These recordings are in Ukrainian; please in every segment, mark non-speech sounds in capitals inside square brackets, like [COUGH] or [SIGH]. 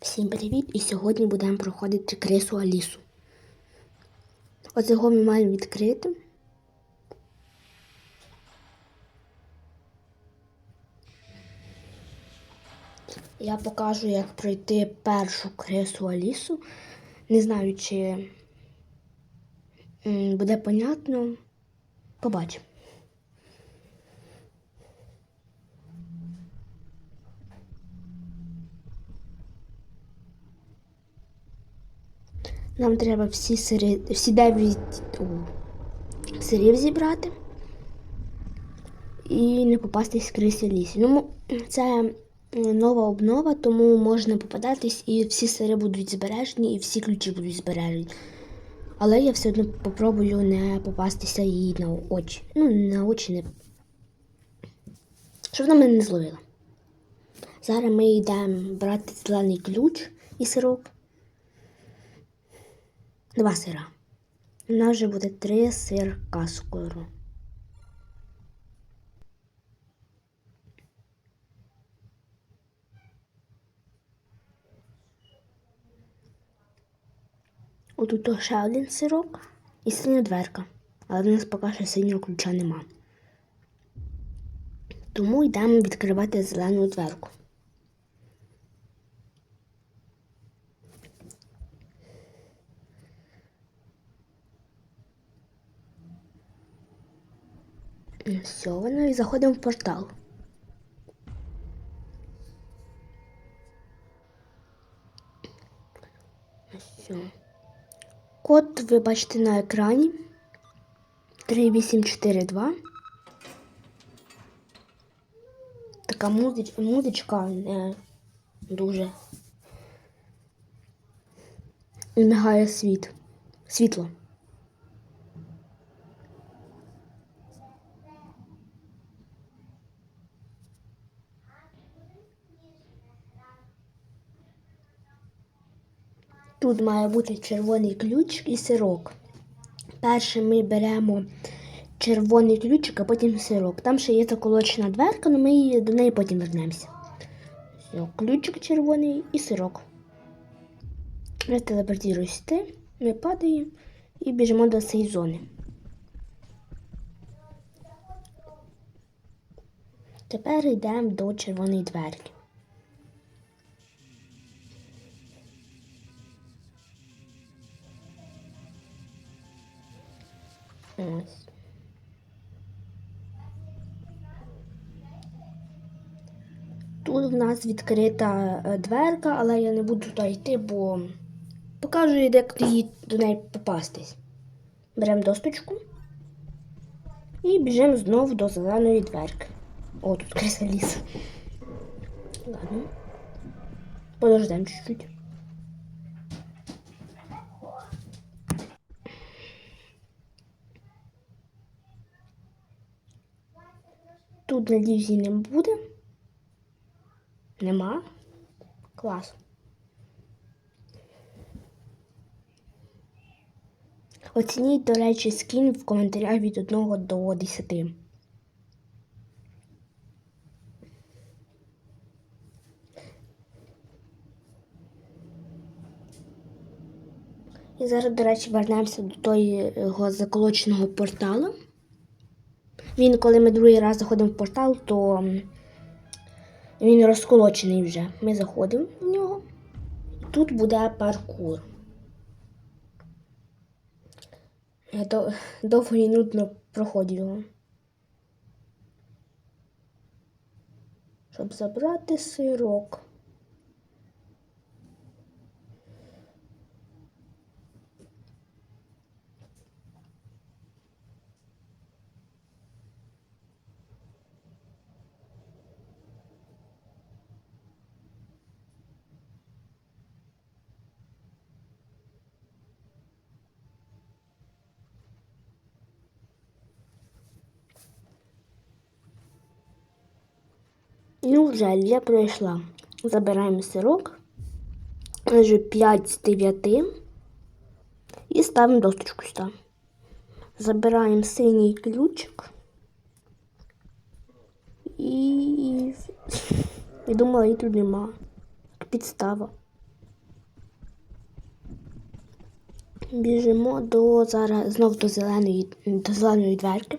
Всім привіт! І сьогодні будемо проходити крису Алісу. Ось його ми маємо відкрити. Я покажу, як пройти першу крису Алісу. Не знаю, чи буде понятно. Побачимо. Нам треба всі сири, всі дев'ять сирів зібрати і не попастись в крисі лісі. Ну, це нова обнова, тому можна попадатись і всі сири будуть збережені, і всі ключі будуть збережені. Але я все одно попробую не попастися їй на очі. Ну, на очі не. Щоб вона мене не зловила. Зараз ми йдемо брати зелений ключ і сироп. Два сира. У нас вже буде три сирка скоро. Отут ще один сирок і синя дверка. Але в нас поки що синього ключа нема. Тому йдемо відкривати зелену дверку. Все, воно і заходимо в портал. Все. Код ви бачите на екрані. 3842. Така музич, музичка не дуже. І мигає світ. Світло. Тут має бути червоний ключ і сирок. Перше ми беремо червоний ключик, а потім сирок. Там ще є заколочена дверка, але ми до неї потім вернемося. Все, ключик червоний і сирок. Я телепортуюсь ти, ми падаємо і біжимо до цієї зони. Тепер йдемо до червоної дверки. Ось. Тут в нас відкрита е, дверка, але я не буду туди йти, бо покажу, як до неї попастись. Беремо досточку і біжимо знову до зеленої дверки. О, тут криса ліс. Ладно. Подождемо чуть-чуть. Тут її не буде. Нема. Клас. Оцініть, до речі, скін в коментарях від 1 до 10. І зараз, до речі, вернемося до того заколоченого порталу. Він, коли ми другий раз заходимо в портал, то він розколочений вже. Ми заходимо в нього. Тут буде паркур. Я до- [LAUGHS] довго і нудно проходжу його. Щоб забрати сирок. Ну, жаль, я пройшла. Забираємо сирок, вже 5 з 9 і ставимо досточку сюди. Забираємо синій ключик. І і думала, її тут нема. Підстава. Біжимо до зараз знову до зеленої до зеленої дверки.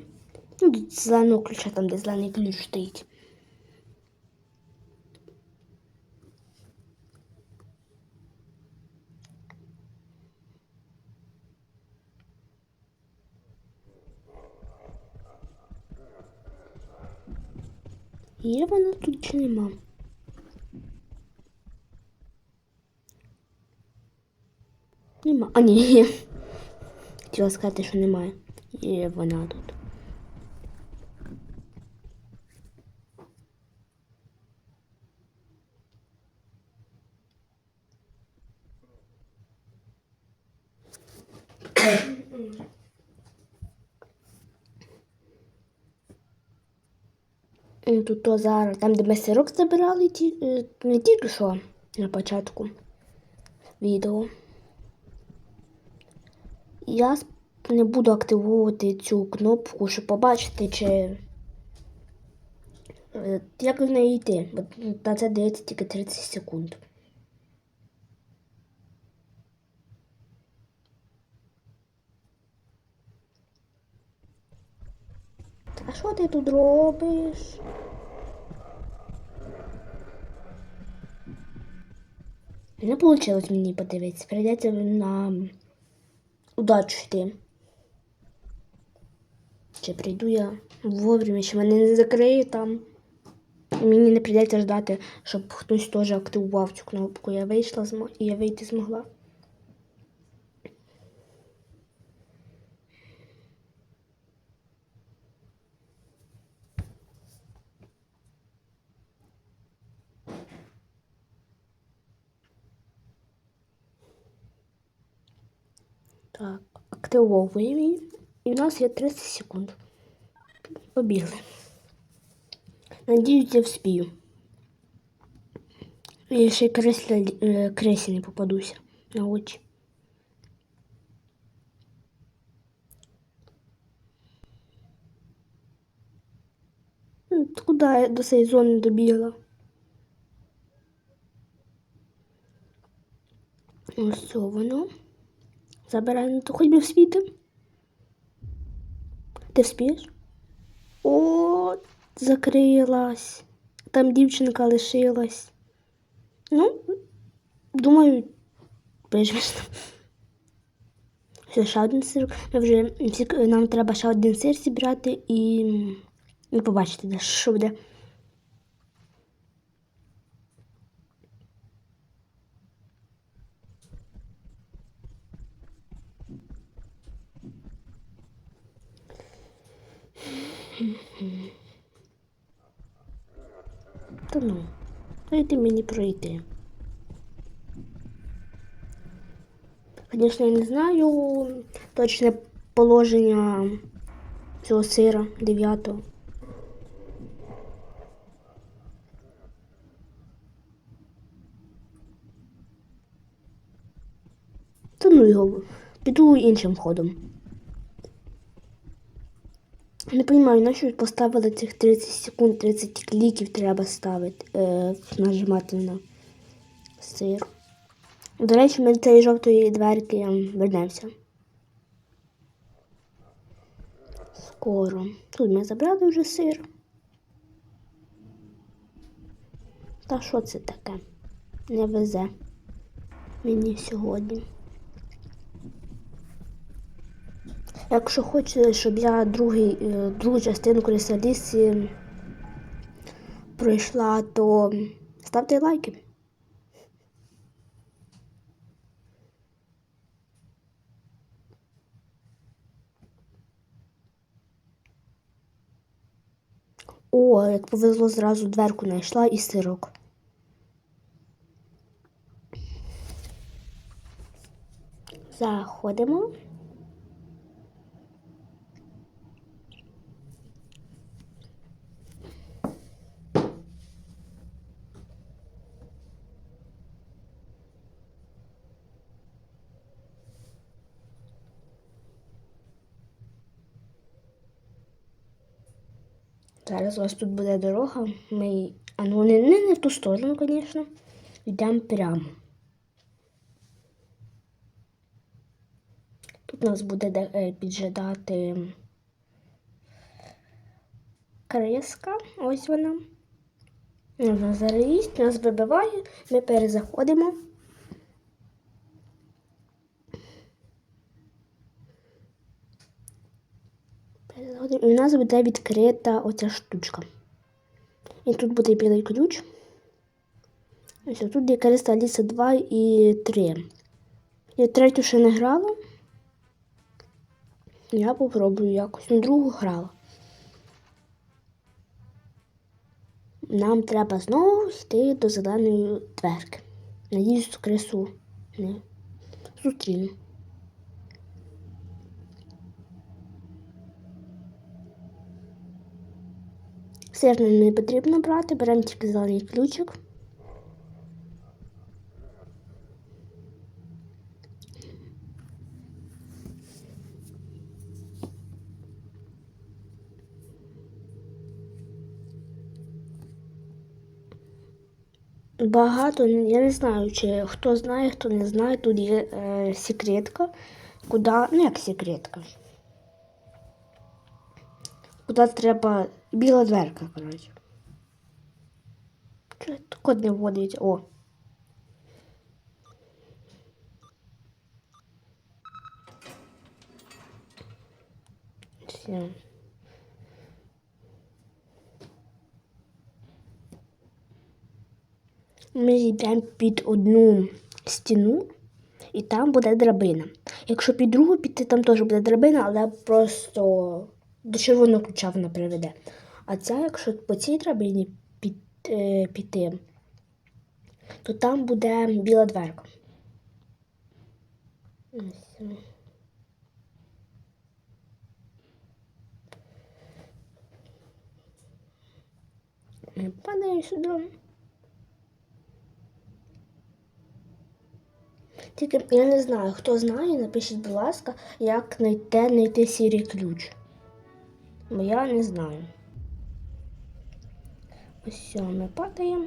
Ну, до зеленого ключа, там де зелений ключ стоїть. Є вона тут чи нема? Нема. А, ні, є. Хотіла сказати, що немає. Є вона тут. Е, Тут то зараз, там, де ми сирок забирали, ті, е, не тільки що на початку відео. Я не буду активувати цю кнопку, щоб побачити, чи е, як в неї йти. Бо на це дається тільки 30 секунд. А що ти тут робиш? Не вийшло мені подивитися. Прийдеться на удачу йти. Чи прийду я вовремя, чи мене не закриє там. Мені не прийдеться ждати, щоб хтось теж активував цю кнопку. Я вийшла і я вийти змогла. Так, активовуємо її. І в нас є 30 секунд. Побігли. Надіюсь, я вспію. Я ще й кресля, е, кресі не попадуся на очі. Куди я до цієї зони добігла? Ось це воно. Забирай, ну то хоч би вспіти. Ти вспієш? О, закрилась. Там дівчинка лишилась. Ну, думаю, виживеш. Все, ще один сир. Ми вже нам треба ще один сир зібрати і, і побачити, що буде. Та ну, дайте мені пройти. Звісно, я не знаю точне положення цього сира дев'ятого. Та ну його, піду іншим ходом. Не розумію, на поставили цих 30 секунд, 30 кліків треба ставити, е, нажимати на сир. До речі, ми до цієї жовтої дверки вернемося. Скоро. Тут ми забрали вже сир. Та що це таке? Не везе мені сьогодні. Якщо хочете, щоб я другий, е, другу частину Крисалісі пройшла, то ставте лайки. О, як повезло, зразу дверку знайшла і сирок. Заходимо. Зараз у вас тут буде дорога. Ми... А ну не, не, не в ту сторону, звісно. Йдемо прямо. Тут нас буде е, піджидати криска. Ось вона. Вона зараз їсть, нас вибиває, ми перезаходимо. І у нас буде відкрита оця штучка. І тут буде білий ключ. Ось тут є Криста Аліса 2 і 3. Я третю ще не грала. Я попробую якось. Ну, другу грала. Нам треба знову йти до зеленої дверки. Надіюсь, крису не зустріну. Сир нам не потрібно брати, беремо тільки зелений ключик. Багато, я не знаю, чи хто знає, хто не знає, тут є е, секретка, куди, ну як секретка. Куди треба біла дверка, коротше. Код не вводить? О. Все. Ми йдемо під одну стіну, і там буде драбина. Якщо під другу піти, там теж буде драбина, але просто до червоного ключа вона приведе. А ця, якщо по цій драбині під, е, піти, то там буде біла дверка. Ми падаємо сюди. Тільки я не знаю, хто знає, напишіть, будь ласка, як знайти сірий ключ. Бо я не знаю. Ось все, ми падаємо.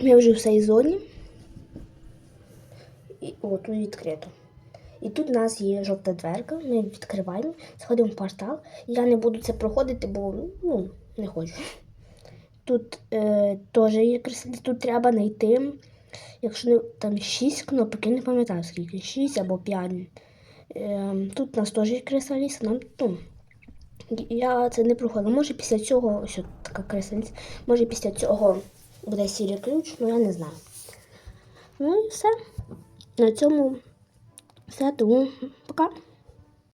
Ми вже в цій зоні. І о, тут відкрито. І тут у нас є жовта дверка, ми відкриваємо, сходимо в портал. Я не буду це проходити, бо ну, не хочу. Тут е, теж є красиві, тут треба знайти. Якщо не там 6 кнопок, я не пам'ятаю скільки, 6 або 5. Е, тут у нас теж є крисаліса, нам ну, я це не проходила. Може після цього, ось така кресельниця, може після цього буде сірий ключ, ну я не знаю. Ну і все. На цьому все, тому пока.